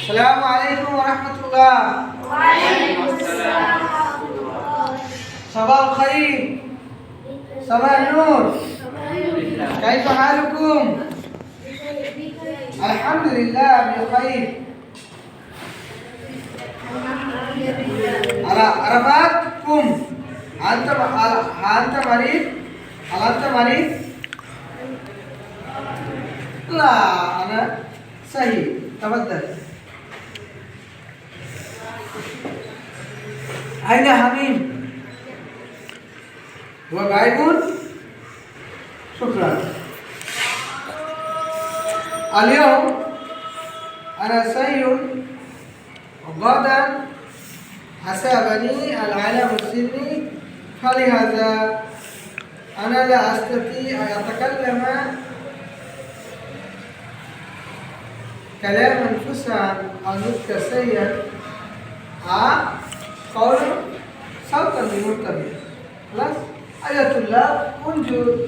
السلام عليكم ورحمة الله. صباح الخير. صباح النور. كيف حالكم؟ الحمد لله بخير. على- عرفاتكم أنت أنت مريض؟ هل أنت مريض؟ لا أنا صحيح. تفضل. أين حميم؟ هو غائب؟ شكرا اليوم أنا سيء غدا حسبني العالم السني فلهذا أنا لا أستطيع أن أتكلم كلاما فسعا أو نطق سيئا أو قول صوتا بمرتبط خلاص؟ أيها الطلاب انظر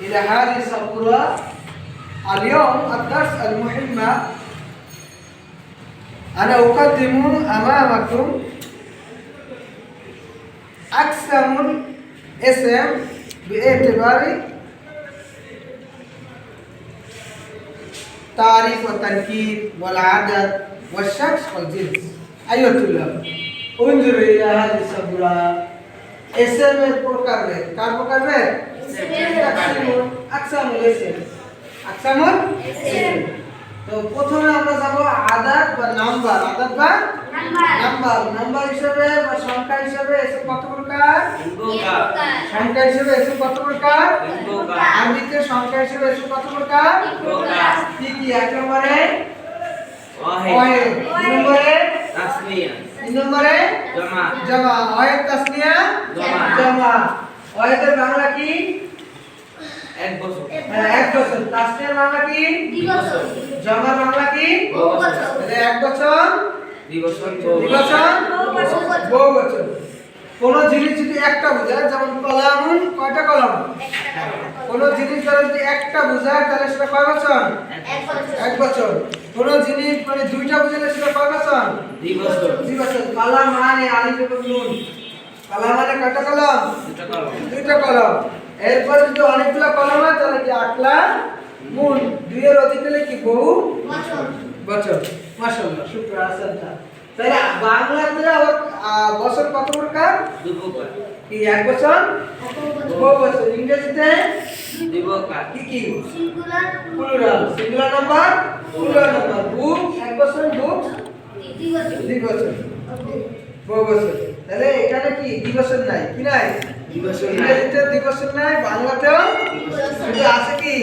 إلى هذه السبورة اليوم الدرس المهم أنا أقدم أمامكم أقسم اسم باعتبار تعريف والتنكير والعدد والشخص والجنس. أيها الطلاب. انظروا إلى هذه السبورة اسم البركار কার প্রকার রে আকসামুল SM আকসামুল SM তো প্রথমে আমরা যাব আদাদ বা নাম্বার আদাদ বা নাম্বার নাম্বার হিসেবে বা সংখ্যা হিসেবে এসে কত প্রকার সংখ্যা হিসেবে এসে কত প্রকার আরবিতে সংখ্যা হিসেবে এসে কত প্রকার কি কি এক নম্বরে ওয়াহেদ দুই নম্বরে তিন নম্বরে? জমা ওয়াহেদ তাসনিয়া? জমা। জমা বাংলা কি? এক বছর। হ্যাঁ, এক বছর। তাসনিয়ার বাংলা কি? জমার বাংলা কি? তাহলে এক বছর। দুই বছর দুই বছর। বহু বছর। কোন জিনিস যদি একটা বোঝায় যেমন কলামুন কয়টা কলাম কোন জিনিস দ্বারা যদি একটা বোঝায় তাহলে সেটা কয় বছর? এক বছর। কোন জিনিস মানে দুইটা বোঝালে বছর দুই বছর দুই বছর কালাম মানে আলিফ এবং নুন। কালাম মানে কয়টা কলম? দুটা কলম। দুইটা কলম। এরপর যদি অনেকগুলো কলম হয় তাহলে কি আটলা মুন দুইয়ের অধিক হলে কি বহু? বছর মাশাআল্লাহ শুক্র আসানটা তাহলে বাংলাতে আবার বছর কত প্রকার? দুই প্রকার কি এক বছর? বহু বছর। ইংরেজিতে? দুই প্রকার কি? কি plural. Singular number? Plural number. Book? এক বছর বুক? দুই বছর বহু বছর তাহলে এখানে কি? দুই বছর নাই। কি নাই? দুই বছর নাই। ইংরেজিতে দুই বছর নাই বাংলাতেও? শুধু আছে কি?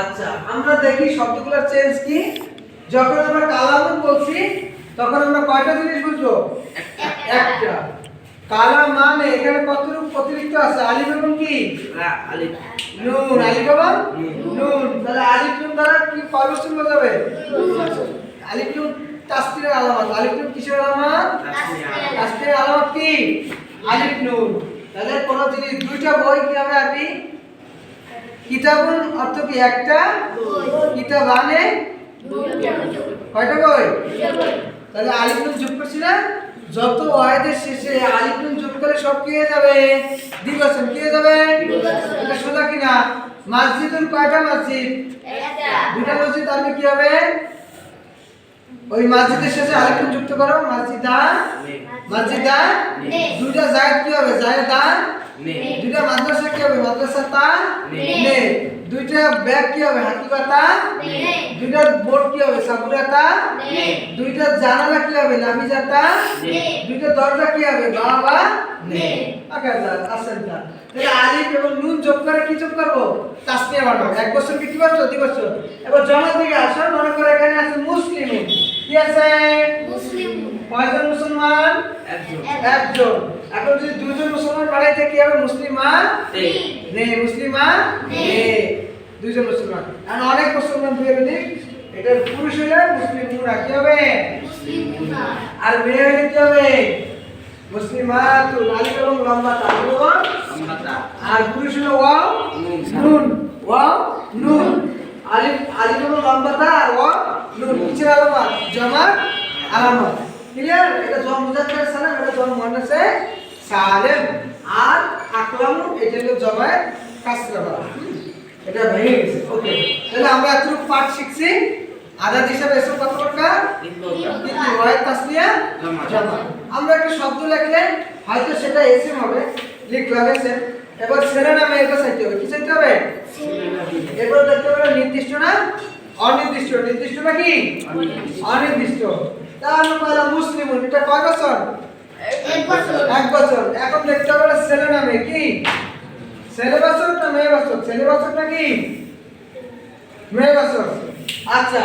আচ্ছা আমরা দেখি শব্দগুলোর চেঞ্জ কি। যখন আমরা কালাম বলছি তখন আমরা কয়টা জিনিস বুঝব? একটা। কালাম মানে এখানে কতটুকু অতিরিক্ত আছে? আলিফ এবং কি? আলিফ। নুন। আলিফ এবং নুন। তাহলে আলিফ নুন দ্বারা কি কয় বছর বোঝাবে আলিফ নুন আলামত। আলিফনুন কিসের আলামত? তাসতিরের আলামত। কি? আলিফনুন তাহলে কোন জিনিস দুইটা বই কি হবে আরবি কিতাবুন অর্থ কি? একটা? কিতাবানে কয়টা বই? তাহলে আলিফ যোগ করছি না? যত ওয়াহেদের শেষে আলিফ নুন যোগ করে সব কি হয়ে যাবে? দ্বিবচন কি হয়ে যাবে? এটা সোজা কিনা? মসজিদুন কয়টা মসজিদ? দুটা মসজিদ আরবি কি হবে? ওই মসজিদের শেষে নুন যুক্ত করো। মসজিদা মসজিদা দুইটা জায়েদ কি হবে? জায়েদা দুইটা মাদ্রাসা কি হবে? মাদ্রাসা তা নে। দুইটা ব্যাগ কি হবে? হাকিকাতা দুইটা বোর্ড কি হবে? সাবুরাতা দুইটা জানালা কি হবে? নাফিজাতা নে। দুইটা দরজা কি হবে? বাবা নে। আকারদার আসেনটা তাহলে আলিফ এবং নুন যোগ করে কি যোগ করব? তাসনিয়া বানাবো এক বছর কি কি বছর? দুই বছর। এবার জমার দিকে আসো। মনে করে এখানে আছে মুসলিম। কি আছে? কয়জন মুসলমান? একজন। একজন। এখন যদি দুজন মুসলমান বাড়াইতে কি হবে? মুসলিমান তিন নে মুসলিমান নে দুইজন মুসলমান। আর অনেক মুসলমান দুই দিক এটা পুরুষ হলে মুসলিম মুরা কি হবে? আর মেয়ে হলে কি হবে? মুসলিমাত আলিফ এবং লম্বা লম্বাতা আর পুরুষ হলো ওয়াও নুন। নুন। ওয়াও নুন। আলিফ আলিফ এবং লম্বা তা আর ওয়াও নুন কিসের আলামত জমা আলামত ক্লিয়ার এটা জম মুজাক্কার সালাম এটা জম মুয়ান্নাসে সালেম। আর আকলামু এটা হলো জমায় কাসরা এটা ভেঙে গেছে। ওকে তাহলে আমরা এতটুকু পাঠ শিখছি। আদাত হিসাবে এসব কত প্রকার কিন্তু ওয়াই তাসনিয়া জমা। আমরা একটা শব্দ লিখলে হয়তো সেটা এসএম হবে। লিখলাম এসএম। এবার ছেলে নামে এটা চাইতে হবে। কি চাইতে হবে? এরপর দেখতে হবে নির্দিষ্ট না অনির্দিষ্ট নির্দিষ্ট না কি? অনির্দিষ্ট। তাহলে পয়লা মুসলিম এটা কয় বছর? এক বছর। এখন দেখতে হবে ছেলে নামে কি? ছেলে বছর না মেয়ে বছর? ছেলে বছর না কি? মেয়ে বছর। আচ্ছা।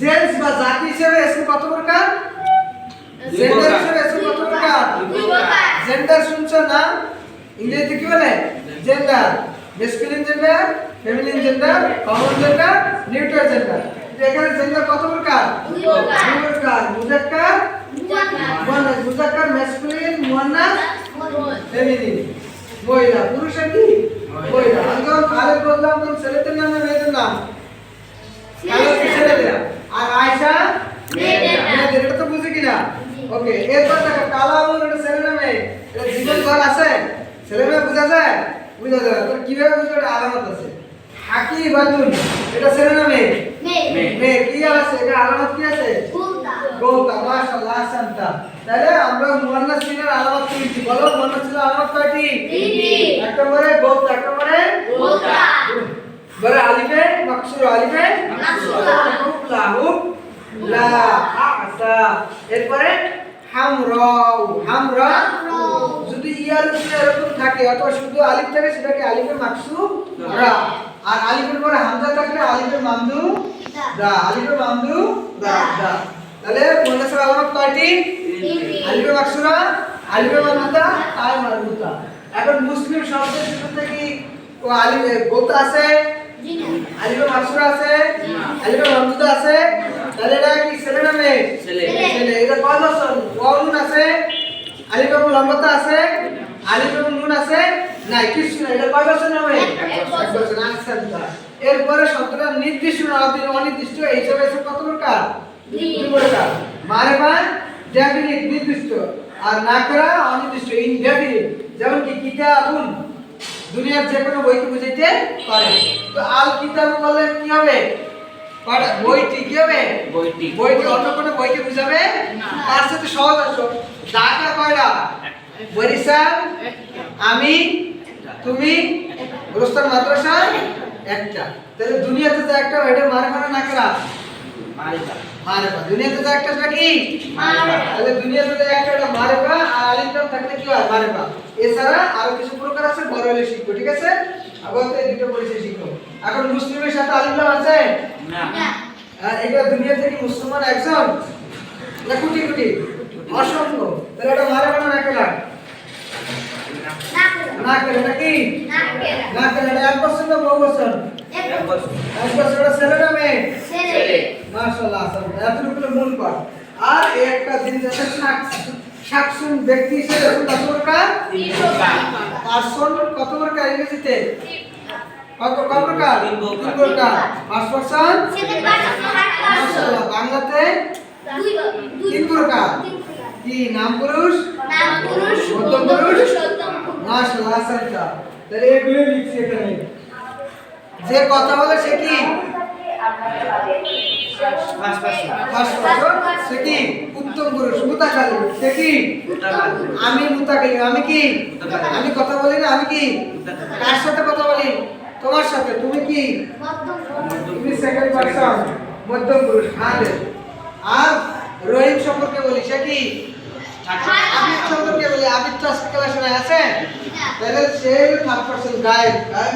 জেন্টস বা জাতি হিসেবে এসে কত প্রকার? জেন্ডার হিসেবে এসে কত প্রকার? জেন্ডার শুনছো না? ইংরেজিতে কি বলে? Gender. Masculine gender. Feminine gender common gender neutral gender এখানে জেন্ডার কত প্রকার? দুই প্রকার। দুই প্রকার। মুজাক্কার মুয়ান্নাস মুজাক্কার মেসকুলিন মুয়ান্নাস ফেমিনিন মহিলা পুরুষের কি? মহিলা। আমি যখন খালেদ বললাম তখন ছেলেদের নাম না মেয়েদের নাম? ছেলেদের আর আয়শা? মেয়েদের নাম। মেয়েদের এটা তো বুঝি কিনা? ওকে এরপর দেখো কালামুন এটা ছেলে না মেয়ে? এটা জীবন ঘর আছে? ছেলে মেয়ে বোঝা যায়? বোঝা যায় না। তো কীভাবে বুঝবে এটা আলামত আছে হাকি বাতুন এটা ছেলে না মেয়ে। মেয়ে। কি আছে? এটা আলামত কি আছে? গৌতা। মাশাআল্লাহ আহসানতা তাহলে আমরা মুয়ান্নাস সিনের আলামত পেয়েছি বলো মুয়ান্নাস সিনের আলামত কয়টি? তিনটি। এক নম্বরে গৌতা এক নম্বরে বলে আলিফে মাকসুর আলিফে মাকসুরা। হুব লা হুব লা আসা। এরপরে হামরাউ। হামরা যদি ইয়ার এরকম থাকে অথবা শুধু আলিফ থাকে সেটাকে আলিফে মাকসুর রা। আর আলিফের পরে হামজা থাকলে আলিফে মামদু দা আলিফে মামদু দা দা তাহলে মুয়ান্নাসের আলামত কয়টি? আলিফে মাকসুরা আলিফে মামদুদা তাই মারবুতা এখন মুসলিম শব্দের শুরুতে কি ও আলিফে গোতা আছে? আলিফে মাকসুরা আছে? আলিফে মামদুদা আছে? তাহলে এটা কি ছেলে না মেয়ে? ছেলে। ছেলে। এটা কয় বছর? আছে? আলিফে লম্বতা আছে? আলিফ এবং নুন আছে? নাই কিছু এটা কয় বছর। এক বছর। আচ্ছা এরপরে শব্দটা নির্দিষ্ট না অনির্দিষ্ট এই হিসাবে এসে কত প্রকার? দুই। দুই প্রকার। মারেফা ডেফিনিট নির্দিষ্ট। আর নাকরা অনির্দিষ্ট ইনডেফিনিট। যেমন কি কিতাবুন দুনিয়ার যে কোনো বইকে বুঝাইতে পারে। তো আল কিতাব বললে কি হবে? কয়টা? বইটি কি হবে? বইটি। বইটি অন্য কোনো বইকে বুঝাবে? তার সাথে সহজ আসো ঢাকা কয়টা বরিশাল আমি তুমি গোরস্তান মাদ্রাসা একটা। তাহলে দুনিয়াতে তো একটা এটা মারে মারে না করা? মারিফা। মারে দুনিয়াতে তো একটা সেটা কি? তাহলে দুনিয়াতে তো একটা এটা মারে পা আর আলিফ থাকলে কি হয়? মারে এছাড়া আরও কিছু প্রকার আছে বড় হলে শিখব ঠিক আছে? আপাতত এই দুটো পরিচয় শিখো এখন মুসলিমের সাথে আলিফ নাম আছে? না। আর এটা দুনিয়া থেকে মুসলমান একজন? না কোটি কোটি? অসংখ্য তাহলে এটা মারে পা না কেলা না কেলা এটা কি না কেলা এটা এক বছর না বহু বছর? এক বছর। এক বছর। এটা ছেলে না মেয়ে ছেলে। মাশাআল্লাহ আসাল্লাহ এতটুকু মূল পাঠ। আর একটা জিনিস আছে সাকসুন ব্যক্তি হিসেবে কত প্রকার তিন প্রকার পার্সন কত প্রকার ইংরেজিতে? কত কত প্রকার তিন প্রকার। তিন প্রকার ফার্স্ট পার্সন মাশাআল্লাহ বাংলাতে তিন প্রকার কি নাম পুরুষ? মাশাআল্লাহ আসাল্লাহ তাহলে এগুলো লিখছি এখানে। যে কথা বলে সে কি? সে কি? উত্তম পুরুষ মুতাকালি। সে কি? আমি মুতাকালি। আমি কি? আমি কথা বলি না আমি কি? কার সাথে কথা বলি? তোমার সাথে তুমি কি? তুমি সেকেন্ড পারসন মধ্যম পুরুষ আর রহিম সম্পর্কে বলি সে কি? আবিদ সম্পর্কে বলি? আবিদ তো আজকে ক্লাসে আছে? তাহলে সে থার্ড পারসন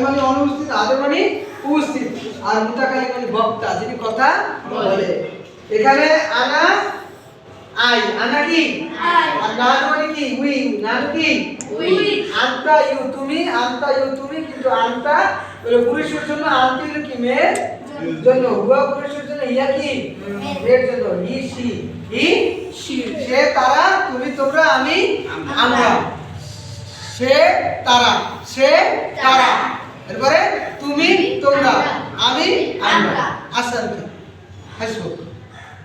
মানে অনুপস্থিত মানে উপস্থিত। আর মুতাকালি মানে বক্তা যিনি কথা বলে। এখানে আনা আই। আনা কি? আর নানু মানে কি? উই। নানু কি? আন্তা ইউ তুমি। আন্তা ইউ তুমি। কিন্তু আন্তা পুরুষের জন্য আন্তি কি? মেয়ের জন্য। হুয়া পুরুষের জন্য ইয়া কি? এর জন্য হি সি হি সে তারা তুমি তোমরা আমি আমরা। সে তারা সে তারা। এরপরে তুমি তোমরা আমি আমরা। আসান হাসবুক